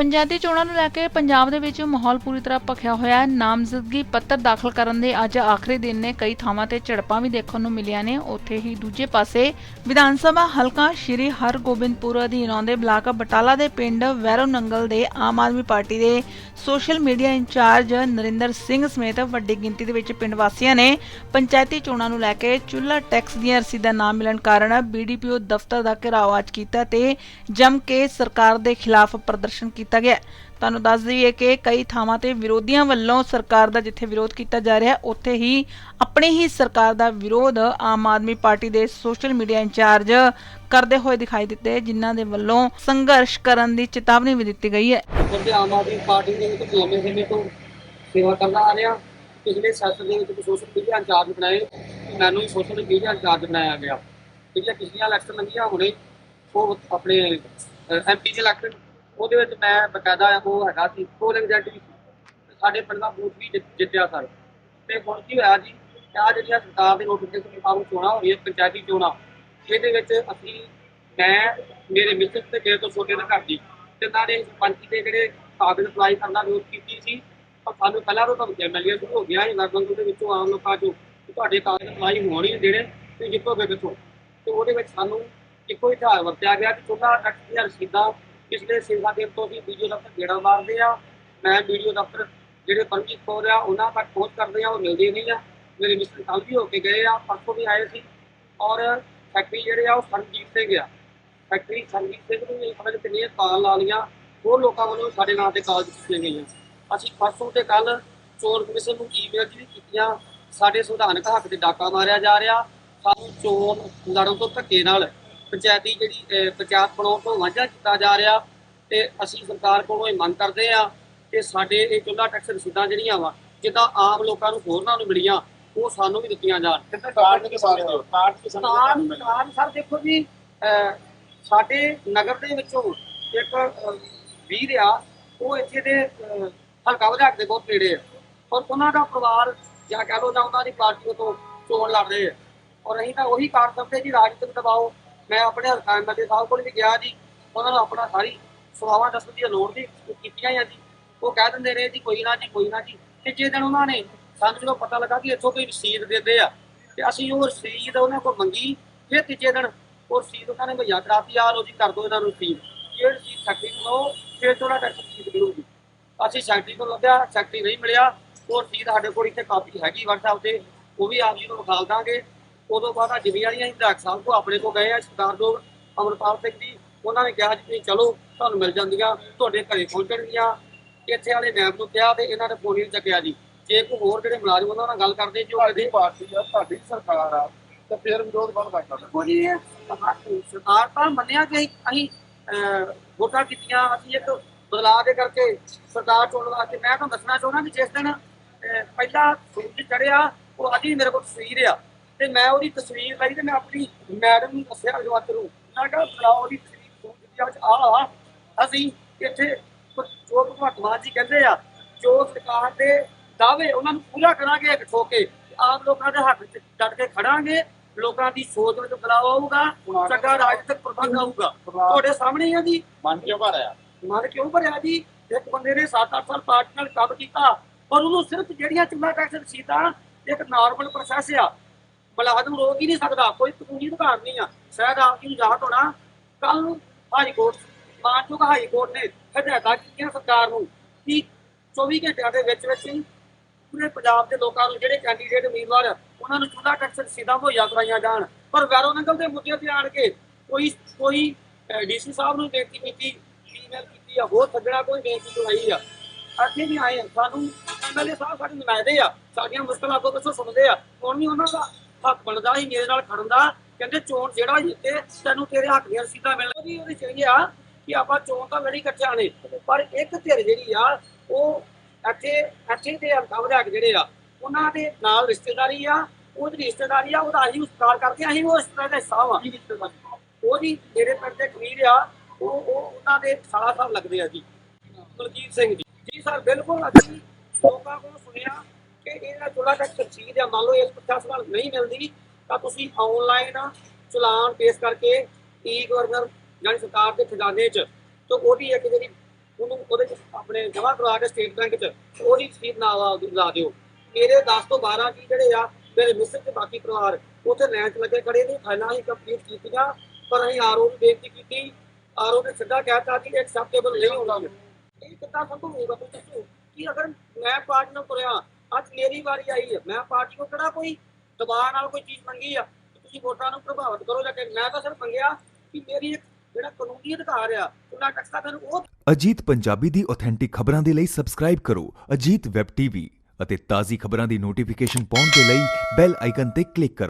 ਪੰਚਾਇਤੀ ਚੋਣਾਂ ਨੂੰ ਲੈ ਕੇ ਪੰਜਾਬ ਦੇ ਵਿੱਚ ਮਾਹੌਲ ਪੂਰੀ ਤਰ੍ਹਾਂ ਭਖਿਆ ਹੋਇਆ ਹੈ। ਨਾਮਜ਼ਦਗੀ ਪੱਤਰ ਦਾਖਲ ਕਰਨ ਦੇ ਅੱਜ ਆਖਰੀ ਦਿਨ ਨੇ ਕਈ ਥਾਵਾਂ ਤੇ ਝੜਪਾਂ ਵੀ ਦੇਖਣ ਨੂੰ ਮਿਲੀਆਂ ਨੇ। ਉੱਥੇ ਹੀ ਦੂਜੇ ਪਾਸੇ ਵਿਧਾਨ ਸਭਾ ਹਲਕਾ ਸ਼੍ਰੀ ਹਰਗੋਬਿੰਦਪੁਰ ਅਧੀਨ ਆਉਂਦੇ ਬਲਾਕ ਬਟਾਲਾ ਦੇ ਪਿੰਡ ਵੈਰੋ ਨੰਗਲ ਦੇ ਆਮ ਆਦਮੀ ਪਾਰਟੀ ਦੇ social media incharge Narinder Singh ਸਮੇਤ ਵੱਡੀ ਗਿਣਤੀ ਦੇ ਵਿੱਚ ਪਿੰਡ ਵਾਸੀਆਂ ਨੇ ਪੰਚਾਇਤੀ ਚੋਣਾਂ ਨੂੰ ਲੈ ਕੇ ਚੁੱਲ੍ਹਾ ਟੈਕਸ ਦੀਆਂ ਰਸੀਦਾਂ ਨਾ ਮਿਲਣ ਕਾਰਨ ਬੀਡੀਪੀਓ ਦਫ਼ਤਰ ਦਾ ਘਿਰਾਓ ਅੱਜ ਕੀਤਾ ਤੇ ਜਮ ਕੇ ਸਰਕਾਰ ਦੇ ਖਿਲਾਫ ਪ੍ਰਦਰਸ਼ਨ ਕੀਤਾ। ਗਿਆ ਤੁਹਾਨੂੰ ਦੱਸ ਦਈਏ ਕਿ ਕਈ ਥਾਵਾਂ ਤੇ ਵਿਰੋਧੀਆਂ ਵੱਲੋਂ ਸਰਕਾਰ ਦਾ ਜਿੱਥੇ ਵਿਰੋਧ ਕੀਤਾ ਜਾ ਰਿਹਾ ਹੈ, ਉੱਥੇ ਹੀ ਆਪਣੀ ਹੀ ਸਰਕਾਰ ਦਾ ਵਿਰੋਧ ਆਮ ਆਦਮੀ ਪਾਰਟੀ ਦੇ ਸੋਸ਼ਲ ਮੀਡੀਆ ਇੰਚਾਰਜ ਕਰਦੇ ਹੋਏ ਦਿਖਾਈ ਦਿੱਤੇ, ਜਿਨ੍ਹਾਂ ਦੇ ਵੱਲੋਂ ਸੰਘਰਸ਼ ਕਰਨ ਦੀ ਚੇਤਾਵਨੀ ਵੀ ਦਿੱਤੀ ਗਈ ਹੈ। ਕਿਉਂਕਿ ਆਮ ਆਦਮੀ ਪਾਰਟੀ ਦੇ ਵਿੱਚ ਲੰਮੇ ਸਮੇਂ ਤੋਂ ਸੇਵਾ ਕਰਦਾ ਆ ਰਿਹਾ। ਪਿਛਲੇ ਸੈਸ਼ਨ ਦੇ ਵਿੱਚ ਸੋਸ਼ਲ ਮੀਡੀਆ ਇੰਚਾਰਜ ਬਣਾਏ, ਮੈਨੂੰ ਵੀ ਸੋਸ਼ਲ ਮੀਡੀਆ ਇੰਚਾਰਜ ਬਣਾਇਆ ਗਿਆ। ਜਿਹੜੀਆਂ ਪਿਛਲੀਆਂ ਇਲੈਕਸ਼ਨ ਲੰਘੀਆਂ, ਹੁਣੇ ਉਹ ਆਪਣੇ ਐਮਪੀ ਦੇ ਇਲੈਕਸ਼ਨ ਉਹਦੇ ਵਿੱਚ ਮੈਂ ਬਕਾਇਦਾ ਉਹ ਹੈਗਾ ਸੀ ਪੋਲਿੰਗ ਏਜੰਟ ਵੀ ਸੀ। ਸਾਡੇ ਪਿੰਡ ਦਾ ਬੂਥ ਵੀ ਜਿੱਤ- ਜਿੱਤਿਆ ਸਰ ਤੇ ਹੁਣ ਕੀ ਹੋਇਆ ਜੀ ਕਿ ਜਿਹੜੀਆਂ ਸਰਕਾਰ ਦੇ ਨੋਟੀਫਿਕੇਸ਼ਨ ਮੁਤਾਬਕ ਚੋਣਾਂ ਹੋ ਰਹੀਆਂ ਪੰਚਾਇਤੀ ਚੋਣਾਂ, ਇਹਦੇ ਵਿੱਚ ਅਸੀਂ, ਮੈਂ, ਮੇਰੇ ਮਿਸਟਰ ਤੇ ਮੇਰੇ ਤੋਂ ਛੋਟੇ ਦੇ ਘਰ ਦੀ, ਤੇ ਨਾਲੇ ਸਰਪੰਚੀ ਦੇ ਜਿਹੜੇ ਕਾਗਜ਼ ਅਪਲਾਈ ਕਰਨਾ ਵਿਰੋਧ ਕੀਤੀ ਸੀ, ਪਰ ਸਾਨੂੰ ਪਹਿਲਾਂ ਤੋਂ ਧਮਕੀਆਂ ਮਿਲੀਆਂ ਸ਼ੁਰੂ ਹੋ ਗਿਆ ਨਗਰ ਦੇ ਵਿੱਚੋਂ ਆਮ ਲੋਕਾਂ ਚੋਂ ਕਿ ਤੁਹਾਡੇ ਕਾਗਜ਼ ਅਪਲਾਈ ਹੋਣ ਹੀ ਨਹੀਂ ਦੇਣੇ ਤੇ ਜਿੱਤੋਗੇ ਕਿੱਥੋਂ ਤੇ ਉਹਦੇ ਵਿੱਚ ਸਾਨੂੰ ਇੱਕੋ ਹੀ ਹਥਿਆਰ ਵਰਤਿਆ ਗਿਆ ਕਿ ਚੋਣਾਂ ਟੈਕਸ ਦੀਆਂ ਰਸੀਦਾਂ ਪਿਛਲੇ ਸੇਵਾ ਦਿਨ ਤੋਂ ਵੀ ਵੀਡੀਓ ਦਫ਼ਤਰ ਗੇੜਾ ਮਾਰਦੇ ਆ। ਮੈਂ ਵੀਡੀਓ ਦਫ਼ਤਰ ਜਿਹੜੇ ਪਰਮਜੀਤ ਕੌਰ ਆ, ਉਹਨਾਂ ਤੱਕ ਪਹੁੰਚ ਕਰਦੇ ਆ, ਉਹ ਮਿਲਦੇ ਨਹੀਂ ਆ। ਮੇਰੇ ਮਿਸਟਰ ਕੱਲ ਵੀ ਹੋ ਕੇ ਗਏ ਆ, ਪਰਸੋਂ ਵੀ ਆਏ ਸੀ। ਔਰ ਫੈਕਟਰੀ ਜਿਹੜੇ ਆ, ਉਹ ਸਰਜੀਤ ਸਿੰਘ ਆ। ਫੈਕਟਰੀ ਸਰਜੀਤ ਸਿੰਘ ਨੂੰ ਵੀ ਪਤਾ ਨਹੀਂ ਕਿੰਨੀਆਂ ਕਾਲ ਲਾ ਲੀਆਂ ਹੋਰ ਲੋਕਾਂ ਵੱਲੋਂ ਸਾਡੇ ਨਾਂ ਤੇ ਕਾਲ ਦਿੱਤੀਆਂ ਗਈਆਂ। ਅਸੀਂ ਪਰਸੋਂ ਤੇ ਕੱਲ ਚੋਣ ਕਮਿਸ਼ਨ ਨੂੰ ਈਮੇਲ ਵੀ ਕੀਤੀਆਂ। ਸਾਡੇ ਸੰਵਿਧਾਨਕ ਹੱਕ ਤੇ ਡਾਕਾ ਮਾਰਿਆ ਜਾ ਰਿਹਾ। ਸਾਨੂੰ ਚੋਣ ਲੜਨ ਤੋਂ ਧੱਕੇ ਨਾਲ ਪੰਚਾਇਤੀ ਜਿਹੜੀ ਪੰਚਾਇਤ ਬਣਾਉਣ ਤੋਂ ਵਾਂਝਾ ਕੀਤਾ ਜਾ ਰਿਹਾ ਤੇ ਅਸੀਂ ਸਰਕਾਰ ਕੋਲੋਂ ਇਹ ਮੰਗ ਕਰਦੇ ਆ ਕਿ ਸਾਡੇ ਇਹ ਚੁੱਲ੍ਹਾ ਟੈਕਸ ਰਸੀਦਾਂ ਜਿਹੜੀਆਂ ਵਾ ਜਿੱਦਾਂ ਆਮ ਲੋਕਾਂ ਨੂੰ ਹੋਰਨਾਂ ਨੂੰ ਮਿਲੀਆਂ ਉਹ ਸਾਨੂੰ ਵੀ ਦਿੱਤੀਆਂ ਜਾਣ। ਕਿੰਨੇ ਕਾਰਡ ਕੇ ਸਾਰੇ ਕਾਰਡ ਕੇ ਦੇਖੋ ਜੀ ਸਾਡੇ ਨਗਰ ਦੇ ਵਿੱਚੋਂ ਇੱਕ ਵੀਰ ਆ ਉਹ ਇੱਥੇ ਦੇ ਹਲਕਾ ਵਿਧਾਇਕ ਦੇ ਬਹੁਤ ਨੇੜੇ ਆ। ਔਰ ਉਹਨਾਂ ਦਾ ਪਰਿਵਾਰ ਜਾਂ ਕਹਿ ਲਓ ਜਾਂ ਉਹਨਾਂ ਦੀ ਪਾਰਟੀ ਤੋਂ ਚੋਣ ਲੜ ਰਹੇ ਆ। ਔਰ ਅਸੀਂ ਤਾਂ ਉਹੀ ਕਾਰਨ ਸਮਝਦੇ ਜੀ ਰਾਜਨੀਤਿਕ ਦਬਾਓ ਮੈਂ ਆਪਣੇ ਹਲਕਾ ਐਮਐਲਏ ਸਾਹਿਬ ਕੋਲ ਵੀ ਗਿਆ ਜੀ, ਉਹਨਾਂ ਨੂੰ ਆਪਣਾ ਸਾਰੀ ਸਵਾਵਾਂ ਦੱਸਣ ਦੀ ਲੋੜ ਦੀ ਕੀਤੀਆਂ ਆ ਜੀ। ਉਹ ਕਹਿ ਦਿੰਦੇ ਰਹੇ ਜੀ, ਕੋਈ ਨਾ ਜੀ, ਕੋਈ ਨਾ ਜੀ। ਤੀਜੇ ਦਿਨ ਉਹਨਾਂ ਨੇ ਸਾਨੂੰ ਜਦੋਂ ਪਤਾ ਲੱਗਾ ਕਿ ਇੱਥੋਂ ਕੋਈ ਰਸੀਦ ਦਿੰਦੇ ਆ, ਤੇ ਅਸੀਂ ਉਹ ਰਸੀਦ ਉਹਨਾਂ ਕੋਲ ਮੰਗੀ, ਫਿਰ ਤੀਜੇ ਦਿਨ ਉਹ ਰਸੀਦ ਉਹਨਾਂ ਨੇ ਮੁਹੱਈਆ ਕਰਾਤੀ ਆ ਲੋ ਜੀ, ਕਰ ਦੋ ਇਹਨਾਂ ਨੂੰ ਰਸੀਦ। ਇਹ ਰਸੀਦ ਸੈਕਟਰੀ ਨੂੰ ਲਓ ਫਿਰ ਤੋਂ ਉਹਨਾਂ ਟੈਕਸ ਰਸੀਦ ਮਿਲੂਗੀ ਅਸੀਂ ਸੈਕਟਰੀ ਨੂੰ ਲੱਭਿਆ ਸੈਕਟਰੀ ਨਹੀਂ ਮਿਲਿਆ, ਉਹ ਰਸੀਦ ਸਾਡੇ ਕੋਲ ਇੱਥੇ ਕਾਪੀ ਹੈਗੀ, WhatsApp ਤੇ, ਉਹ ਵੀ ਆਪ ਜੀ ਨੂੰ ਵਿਖਾਲ ਦਾਂਗੇ। ਉਦੋਂ ਬਾਅਦ ਆ ਜਿਮੀ ਵਾਲੀਆਂ ਹੀ ਵਿਧਾਇਕ ਸਾਹਿਬ ਕੋ ਆਪਣੇ ਕੋ ਗਏ ਆ ਸਰਦਾਰ ਲੋਕ ਅਮਰਪਾਲ ਸਿੰਘ ਜੀ ਉਹਨਾਂ ਨੇ ਕਿਹਾ ਜੀ ਤੁਸੀਂ ਚਲੋ ਤੁਹਾਨੂੰ ਮਿਲ ਜਾਂਦੀਆਂ ਤੁਹਾਡੇ ਘਰੇ ਪਹੁੰਚਣਗੀਆਂ। ਇੱਥੇ ਵਾਲੇ ਮੈਮ ਨੂੰ ਕਿਹਾ ਤੇ ਇਹਨਾਂ ਨੇ ਫੋਨ ਨਹੀਂ ਚੱਕਿਆ ਜੀ। ਜੇ ਕੋਈ ਹੋਰ ਜਿਹੜੇ ਮੁਲਾਜ਼ਮ ਉਹਨਾਂ ਨਾਲ ਗੱਲ ਕਰਦੇ ਜੋ ਕਹਿੰਦੇ ਪਾਰਟੀ ਆ ਤੁਹਾਡੀ ਸਰਕਾਰ ਆ ਤੇ ਫਿਰ ਵਿਰੋਧ ਕੌਣ ਕਰਦਾ? ਦੇਖੋ ਜੀ ਸਰਕਾਰ ਤਾਂ ਮੰਨਿਆ ਕਿ ਅਸੀਂ- ਵੋਟਾਂ ਕੀਤੀਆਂ ਅਸੀਂ ਇੱਕ ਬਦਲਾਅ ਦੇ ਕਰਕੇ ਸਰਕਾਰ ਚੁਣਨ ਵਾਸਤੇ ਮੈਂ ਤੁਹਾਨੂੰ ਦੱਸਣਾ ਚਾਹੁੰਦਾ ਕਿ ਜਿਸ ਦਿਨ ਪਹਿਲਾ ਸੂਰਜ ਚੜਿਆ ਉਹ ਅੱਜ ਹੀ ਮੇਰੇ ਕੋਲ ਤਸਵੀਰ ਆ। ਤੇ ਮੈਂ ਉਹਦੀ ਤਸਵੀਰ ਲਈ ਤੇ ਮੈਂ ਆਪਣੀ ਮੈਡਮ ਨੂੰ ਦੱਸਿਆ ਜਵਾਬ ਨੂੰ ਮੈਂ ਕਿਹਾ ਬਣਾਓ ਉਹਦੀ ਤਸਵੀਰ ਸੂਰਜ ਦੀ ਅੱਜ ਆ ਅਸੀਂ ਇੱਥੇ ਜੋ ਭਗਵੰਤ ਮਾਨ ਜੀ ਕਹਿੰਦੇ ਆ ਜੋ ਸਰਕਾਰ ਦੇ ਦਾਅਵੇ ਉਹਨਾਂ ਨੂੰ ਪੂਰਾ ਕਰਾਂਗੇ ਇੱਕ ਠੋਕੇ। ਆਮ ਲੋਕਾਂ ਦੇ ਹੱਕ 'ਚ ਡਟ ਕੇ ਖੜਾਂਗੇ। ਲੋਕਾਂ ਦੀ ਸੋਚ ਵਿੱਚ ਬਦਲਾਅ ਆਊਗਾ ਚੰਗਾ ਰਾਜਨੀਤਿਕ ਪ੍ਰਬੰਧ ਆਊਗਾ। ਤੁਹਾਡੇ ਸਾਹਮਣੇ ਆ ਜੀ। ਮਨ ਕਿਉਂ ਭਰਿਆ? ਮਨ ਕਿਉਂ ਭਰਿਆ ਜੀ? ਇੱਕ ਬੰਦੇ ਨੇ 7-8 ਸਾਲ ਪਾਰਟੀ ਨਾਲ ਕੰਮ ਕੀਤਾ ਪਰ ਉਹਨੂੰ ਸਿਰਫ ਜਿਹੜੀਆਂ ਚੁੱਲਾ ਟੈਕਸ ਰਸੀਦਾਂ ਇੱਕ ਨਾਰਮਲ ਪ੍ਰੋਸੈਸ ਆ ਮੁਲਾਜ਼ਮ ਰੋਕ ਹੀ ਨਹੀਂ ਸਕਦਾ ਕੋਈ ਕਾਨੂੰਨੀ ਅਧਿਕਾਰ ਨਹੀਂ ਆ। ਸ਼ਾਇਦ ਆਪ ਜੀ ਨੂੰ ਯਾਦ ਹੋਣਾ ਕੱਲ ਹਾਈ ਕੋਰਟ ਮਾਨਯੋਗ ਹਾਈ ਕੋਰਟ ਨੇ ਹਦਾਇਤਾਂ ਕੀਤੀਆਂ ਸਰਕਾਰ ਨੂੰ ਕਿ 24 ਘੰਟਿਆਂ ਦੇ ਵਿੱਚ ਵਿੱਚ ਪੂਰੇ ਪੰਜਾਬ ਦੇ ਲੋਕਾਂ ਨੂੰ ਜਿਹੜੇ ਕੈਂਡੀਡੇਟ ਉਮੀਦਵਾਰ ਆ, ਉਹਨਾਂ ਨੂੰ ਚੁੱਲਾ ਟੈਕਸ ਸਿੱਧਾ ਮੁਹੱਈਆ ਕਰਾਈਆਂ ਜਾਣ। ਪਰ ਵੈਰੋ ਨੰਗਲ ਦੇ ਮੁੱਦੇ ਤੇ ਆਣ ਕੇ ਕੋਈ ਕੋਈ ਡੀਸੀ ਸਾਹਿਬ ਨੂੰ ਬੇਨਤੀ ਕੀਤੀ ਈਮੇਲ ਕੀਤੀ ਆ ਹੋਰ ਸੱਜਣਾ ਕੋਈ ਬੇਨਤੀ ਕਰਾਈ ਆ। ਅਸੀਂ ਵੀ ਆਏ ਆ, ਸਾਨੂੰ ਐਮਐਲਏ ਸਾਹਿਬ ਸਾਡੇ ਨੁਮਾਇੰਦੇ ਆ ਸਾਡੀਆਂ ਮੁਸ਼ਕਲਾਂ ਅੱਗੋਂ ਪਿੱਛੋਂ ਸੁਣਦੇ ਆ ਹੁਣ ਵੀ ਉਹਨਾਂ ਦਾ ਹੱਕ ਬਣਦਾ ਹੀ ਮੇਰੇ ਨਾਲ ਖੜਨ ਦਾ ਕਹਿੰਦੇ, ਚੋਣ ਜਿਹੜਾ ਜਿੱਤੇ ਤੈਨੂੰ ਤੇਰੇ ਹੱਕ ਦੀਆਂ ਰਸੀਦਾਂ ਮਿਲਣ। ਦੀ ਉਹਦੀ ਚਾਹੀਏ ਆ ਕਿ ਆਪਾਂ ਚੋਣ ਤਾਂ ਲੜੀ ਇਕੱਠਿਆਂ ਨੇ। ਪਰ ਇੱਕ ਧਿਰ ਜਿਹੜੀ ਆ, ਉਹ ਇੱਥੇ ਇੱਥੇ ਦੇ ਹਲਕਾ ਜਿਹੜੇ ਆ, ਉਹਨਾਂ ਦੇ ਨਾਲ ਰਿਸ਼ਤੇਦਾਰੀ ਆ, ਉਹਦੀ ਰਿਸ਼ਤੇਦਾਰੀ ਆ, ਉਹਦਾ ਅਸੀਂ ਉਸਤਾਰ ਕਰਕੇ ਅਸੀਂ ਉਹ ਰਿਸ਼ਤੇਦਾਰ ਦਾ ਹਿੱਸਾ ਵਾ ਉਹਦੀ ਮੇਰੇ ਪਿੰਡ ਦੇ ਕਬੀਰ ਆ, ਉਹ ਉਹ ਉਹਨਾਂ ਦੇ ਸਾਲਾ ਸਾਹਿਬ ਲੱਗਦੇ ਆ ਜੀ। ਕੁਲਜੀਤ ਸਿੰਘ ਜੀ। ਜੀ ਸਰ, ਬਿਲਕੁਲ ਅਸੀਂ ਲੋਕਾਂ ਕੋਲ ਸੁਣਿਆ। ਕਿ ਇਹਦਾ ਚੁੱਲਾ ਟੈਕਸ ਤਫਸੀਲ ਜਾਂ ਮੰਨ ਲਓ ਇਸ 50 ਸਾਲ ਨਹੀਂ ਮਿਲਦੀ, ਤਾਂ ਤੁਸੀਂ ਆਨਲਾਈਨ ਚਲਾਨ ਪੇਸ਼ ਕਰਕੇ ਈ ਗਵਰਨਰ ਜਾਨੀ ਸਰਕਾਰ ਦੇ ਖਜ਼ਾਨੇ 'ਚ ਤੋਂ ਉਹਦੀ ਇੱਕ ਜਿਹੜੀ ਉਹਨੂੰ ਉਹਦਾ ਆਪਣੇ ਜਮ੍ਹਾਂ ਕਰਵਾ ਕੇ ਸਟੇਟ ਬੈਂਕ 'ਚ ਉਹਦੀ ਰਸੀਦ ਨਾਲ ਲਾ ਦਿਓ ਮੇਰੇ 10 ਤੋਂ 12 ਜੀ ਜਿਹੜੇ ਆ, ਮੇਰੇ ਮਿਸਰ ਤੇ ਬਾਕੀ ਪਰਿਵਾਰ ਉੱਥੇ ਲਾਈਨ 'ਚ ਲੱਗੇ ਖੜੇ ਨੇ ਫਾਈਲਾਂ ਹੀ ਕੰਪਲੀਟ ਕੀਤੀਆਂ, ਪਰ ਅਸੀਂ ਆਰਓ ਨੂੰ ਬੇਨਤੀ ਕੀਤੀ, ਆਰਓ ਨੇ ਸਿੱਧਾ ਕਹਿਤਾ ਕਿ ਐਕਸੈਪਟੇਬਲ ਨਹੀਂ ਹੋਣਾ। ਇਹ ਕਿੱਦਾਂ ਸੰਭਵ ਹੋਊਗਾ ਤੁਸੀਂ ਦੱਸੋ ਕਿ ਅਗਰ ਮੈਂ ਪਾਰਟੀ ਤੁਰਿਆ ਅੱਜ ਮੇਰੀ ਵਾਰੀ ਆਈ ਹੈ। ਮੈਂ ਪਾਰਟੀ ਨੂੰ ਕਿਹੜਾ ਕੋਈ ਦਬਾਅ ਨਾਲ ਕੋਈ ਚੀਜ਼ ਮੰਗੀ ਆ? ਤੁਸੀਂ ਵੋਟਾਂ ਨੂੰ ਪ੍ਰਭਾਵਿਤ ਕਰੋ ਜਾਂ ਕਿ। ਮੈਂ ਤਾਂ ਸਿਰਫ ਮੰਗਿਆ ਕਿ ਮੇਰੀ ਜਿਹੜਾ ਕਾਨੂੰਨੀ ਅਧਿਕਾਰ ਆ, ਉਹਨਾਂ ਟੈਕਸ ਦਾ ਉਹ ਅਜੀਤ ਪੰਜਾਬੀ ਦੀ ਆਥੈਂਟਿਕ ਖਬਰਾਂ ਦੇ ਲਈ ਸਬਸਕ੍ਰਾਈਬ ਕਰੋ ਅਜੀਤ ਵੈਬ ਟੀਵੀ ਅਤੇ ਤਾਜ਼ੀ ਖਬਰਾਂ ਦੀ ਨੋਟੀਫਿਕੇਸ਼ਨ ਪਾਉਣ ਦੇ ਲਈ ਬੈਲ ਆਈਕਨ ਤੇ ਕਲਿੱਕ ਕਰੋ।